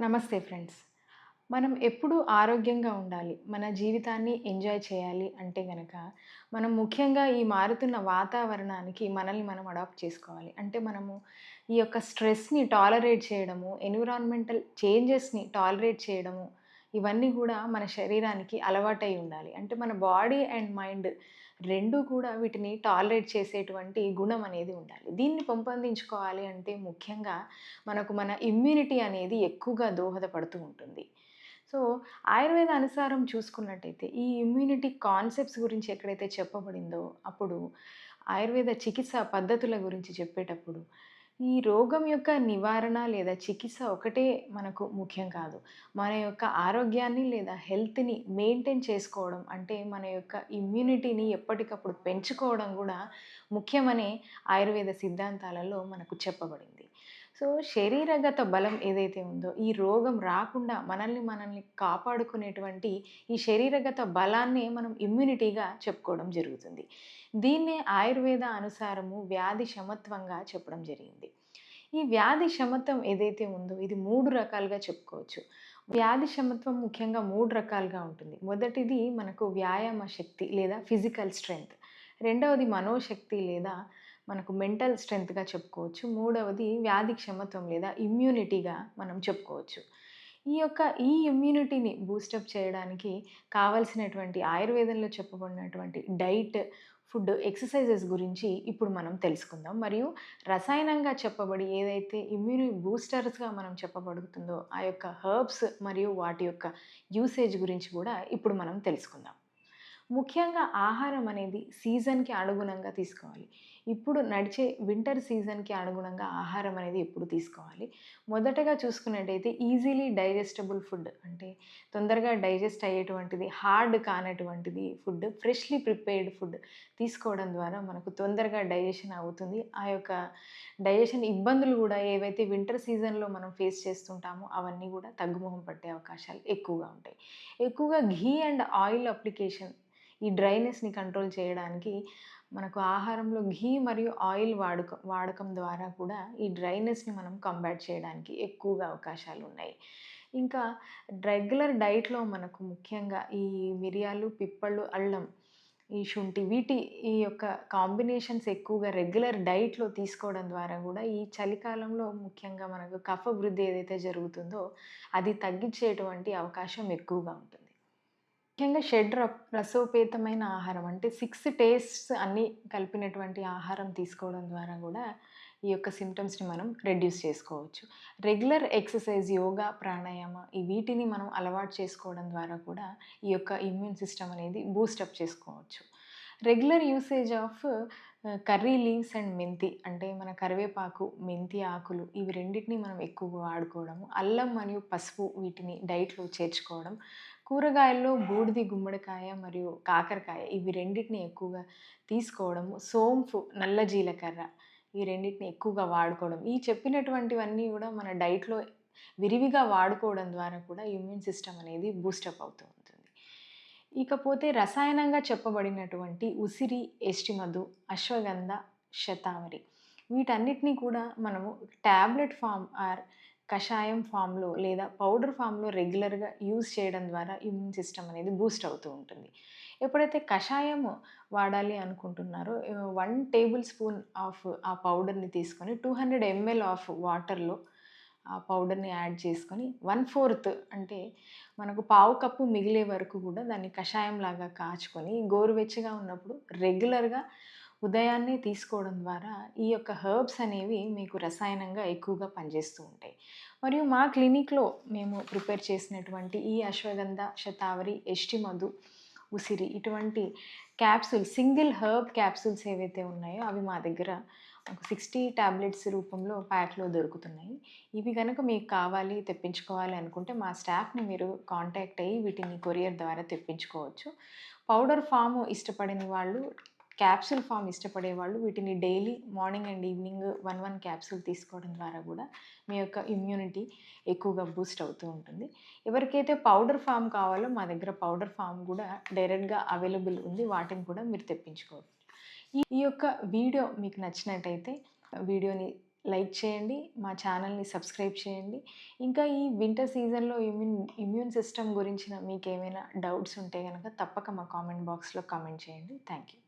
నమస్తే ఫ్రెండ్స్. మనం ఎప్పుడూ ఆరోగ్యంగా ఉండాలి. మన జీవితాన్ని ఎంజాయ్ చేయాలి అంటే గనక మనం ముఖ్యంగా ఈ మారుతున్న వాతావరణానికి మనల్ని మనం అడాప్ట్ చేసుకోవాలి. అంటే మనము ఈ యొక్క స్ట్రెస్ని టాలరేట్ చేయడము ఎన్విరాన్మెంటల్ చేంజెస్ని టాలరేట్ చేయడము ఇవన్నీ కూడా మన శరీరానికి అలవాటై ఉండాలి. అంటే మన బాడీ అండ్ మైండ్ రెండు కూడా వీటిని టాలరేట్ చేసేటువంటి గుణం అనేది ఉండాలి. దీన్ని పెంపొందించుకోవాలి అంటే ముఖ్యంగా మనకు మన ఇమ్యూనిటీ అనేది ఎక్కువగా దోహదపడుతూ ఉంటుంది. సో ఆయుర్వేద అనుసారం చూసుకున్నట్టయితే ఈ ఇమ్యూనిటీ కాన్సెప్ట్స్ గురించి ఎక్కడైతే చెప్పబడిందో అప్పుడు ఆయుర్వేద చికిత్స పద్ధతుల గురించి చెప్పేటప్పుడు ఈ రోగం యొక్క నివారణ లేదా చికిత్స ఒకటే మనకు ముఖ్యం కాదు. మన యొక్క ఆరోగ్యాన్ని లేదా హెల్త్ని మెయింటైన్ చేసుకోవడం అంటే మన యొక్క ఇమ్యూనిటీని ఎప్పటికప్పుడు పెంచుకోవడం కూడా ముఖ్యమనే ఆయుర్వేద సిద్ధాంతాలలో మనకు చెప్పబడింది. సో శరీరగత బలం ఏదైతే ఉందో ఈ రోగం రాకుండా మనల్ని మనల్ని కాపాడుకునేటువంటి ఈ శరీరగత బలాన్ని మనం ఇమ్యూనిటీగా చెప్పుకోవడం జరుగుతుంది. దీన్నే ఆయుర్వేద అనుసారము వ్యాధి శమత్వంగా చెప్పడం జరిగింది. ఈ వ్యాధి శమత్వం ఏదైతే ఉందో ఇది మూడు రకాలుగా చెప్పుకోవచ్చు. వ్యాధి శమత్వం ముఖ్యంగా మూడు రకాలుగా ఉంటుంది. మొదటిది మనకు వ్యాయామ శక్తి లేదా ఫిజికల్ స్ట్రెంగ్త్ రెండవది మనోశక్తి లేదా మనకు మెంటల్ స్ట్రెంగ్త్గా చెప్పుకోవచ్చు. మూడవది వ్యాధి క్షమత్వం లేదా ఇమ్యూనిటీగా మనం చెప్పుకోవచ్చు. ఈ యొక్క ఈ ఇమ్యూనిటీని బూస్టప్ చేయడానికి కావలసినటువంటి ఆయుర్వేదంలో చెప్పబడినటువంటి డైట్ ఫుడ్ ఎక్సర్సైజెస్ గురించి ఇప్పుడు మనం తెలుసుకుందాం. మరియు రసాయనంగా చెప్పబడి ఏదైతే ఇమ్యూని బూస్టర్స్గా మనం చెప్పబడుతుందో ఆ యొక్క హర్బ్స్ మరియు వాటి యొక్క యూసేజ్ గురించి కూడా ఇప్పుడు మనం తెలుసుకుందాం. ముఖ్యంగా ఆహారం అనేది సీజన్కి అనుగుణంగా తీసుకోవాలి. ఇప్పుడు నడిచే వింటర్ సీజన్కి అనుగుణంగా ఆహారం అనేది ఎప్పుడు తీసుకోవాలి. మొదటగా చూసుకున్నట్టయితే ఈజీలీ డైజెస్టబుల్ ఫుడ్ అంటే తొందరగా డైజెస్ట్ అయ్యేటువంటిది హార్డ్ కానటువంటిది ఫుడ్ ఫ్రెష్లీ ప్రిపేర్డ్ ఫుడ్ తీసుకోవడం ద్వారా మనకు తొందరగా డైజెషన్ అవుతుంది. ఆ యొక్క డైజెషన్ ఇబ్బందులు కూడా ఏవైతే వింటర్ సీజన్లో మనం ఫేస్ చేస్తుంటామో అవన్నీ కూడా తగ్గుముఖం పట్టే అవకాశాలు ఎక్కువగా ఉంటాయి. ఎక్కువగా ఘీ అండ్ ఆయిల్ అప్లికేషన్ ఈ డ్రైనెస్ని కంట్రోల్ చేయడానికి మనకు ఆహారంలో ఘీ మరియు ఆయిల్ వాడుక వాడకం ద్వారా కూడా ఈ డ్రైనెస్ని మనం కంబాట్ చేయడానికి ఎక్కువగా అవకాశాలు ఉన్నాయి ఇంకా రెగ్యులర్ డైట్లో మనకు ముఖ్యంగా ఈ మిరియాలు పిప్పళ్ళు అల్లం ఈ శుంఠి వీటి ఈ యొక్క కాంబినేషన్స్ ఎక్కువగా రెగ్యులర్ డైట్లో తీసుకోవడం ద్వారా కూడా ఈ చలికాలంలో ముఖ్యంగా మనకు కఫ వృద్ధి ఏదైతే జరుగుతుందో అది తగ్గించేటువంటి అవకాశం ఎక్కువగా ఉంటుంది. ముఖ్యంగా షెడ్ రసోపేతమైన ఆహారం అంటే సిక్స్ టేస్ట్స్ అన్నీ కలిపినటువంటి ఆహారం తీసుకోవడం ద్వారా కూడా ఈ యొక్క సిమ్టమ్స్ని మనం రెడ్యూస్ చేసుకోవచ్చు. రెగ్యులర్ ఎక్సర్సైజ్ యోగా ప్రాణాయామ ఈ వీటిని మనం అలవాటు చేసుకోవడం ద్వారా కూడా ఈ యొక్క ఇమ్యూన్ సిస్టమ్ అనేది బూస్టప్ చేసుకోవచ్చు. Regular usage of curry leaves and మెంతి అంటే మన కరివేపాకు మెంతి ఆకులు ఇవి రెండింటిని మనం ఎక్కువగా వాడుకోవడం అల్లం మరియు పసుపు వీటిని డైట్లో చేర్చుకోవడం కూరగాయల్లో బూడిది గుమ్మడికాయ మరియు కాకరకాయ ఇవి రెండింటిని ఎక్కువగా తీసుకోవడము సోంపు నల్ల జీలకర్ర ఈ రెండింటిని ఎక్కువగా వాడుకోవడం. ఈ చెప్పినటువంటివన్నీ కూడా మన డైట్లో విరివిగా వాడుకోవడం ద్వారా కూడా ఇమ్యూన్ సిస్టమ్ అనేది బూస్టప్ అవుతూ ఉంటుంది. ఇకపోతే రసాయనంగా చెప్పబడినటువంటి ఉసిరి ఎస్టిమధు అశ్వగంధ శతావరి వీటన్నిటినీ కూడా మనము ట్యాబ్లెట్ ఫామ్ ఆర్ కషాయం ఫామ్లో లేదా పౌడర్ ఫామ్లో రెగ్యులర్గా యూజ్ చేయడం ద్వారా ఇమ్యూన్ సిస్టమ్ అనేది బూస్ట్ అవుతూ ఉంటుంది. ఎప్పుడైతే కషాయం వాడాలి అనుకుంటున్నారో వన్ టేబుల్ స్పూన్ ఆఫ్ ఆ పౌడర్ని తీసుకొని టూ హండ్రెడ్ ఎంఎల్ ఆఫ్ వాటర్లో ఆ పౌడర్ని యాడ్ చేసుకొని వన్ ఫోర్త్ అంటే మనకు పావు కప్పు మిగిలే వరకు కూడా దాన్ని కషాయం లాగా కాచుకొని గోరువెచ్చగా ఉన్నప్పుడు రెగ్యులర్గా ఉదయాన్నే తీసుకోవడం ద్వారా ఈ యొక్క హర్బ్స్ అనేవి మీకు రసాయనంగా ఎక్కువగా పనిచేస్తూ ఉంటాయి. మరియు మా క్లినిక్లో మేము ప్రిపేర్ చేసినటువంటి ఈ అశ్వగంధ శతావరి ఎష్టి మధు ఉసిరి ఇటువంటి క్యాప్సూల్ సింగిల్ హర్బ్ క్యాప్సూల్స్ ఏవైతే ఉన్నాయో అవి మా దగ్గర ఒక సిక్స్టీ ట్యాబ్లెట్స్ రూపంలో ప్యాక్లో దొరుకుతున్నాయి. ఇవి కనుక మీకు కావాలి తెప్పించుకోవాలి అనుకుంటే మా స్టాఫ్ని మీరు కాంటాక్ట్ అయ్యి వీటిని కొరియర్ ద్వారా తెప్పించుకోవచ్చు. పౌడర్ ఫామ్ ఇష్టపడని వాళ్ళు క్యాప్సూల్ ఫామ్ ఇష్టపడే వాళ్ళు వీటిని daily morning and evening one one capsule తీసుకోవడం ద్వారా కూడా మీ యొక్క ఇమ్యూనిటీ ఎక్కువగా బూస్ట్ అవుతూ ఉంటుంది. ఎవరికైతే పౌడర్ ఫామ్ కావాలో మా దగ్గర పౌడర్ ఫామ్ కూడా డైరెక్ట్గా అవైలబుల్ ఉంది. వాటిని కూడా మీరు తెప్పించుకోవచ్చు. ఈ ఈ యొక్క వీడియో మీకు నచ్చినట్టయితే వీడియోని లైక్ చేయండి మా ఛానల్ని సబ్స్క్రైబ్ చేయండి. ఇంకా ఈ వింటర్ సీజన్లో ఇమ్యూన్ ఇమ్యూన్ సిస్టమ్ గురించిన మీకు ఏమైనా డౌట్స్ ఉంటే కనుక తప్పక మా కామెంట్ బాక్స్లో కామెంట్ చేయండి. Thank you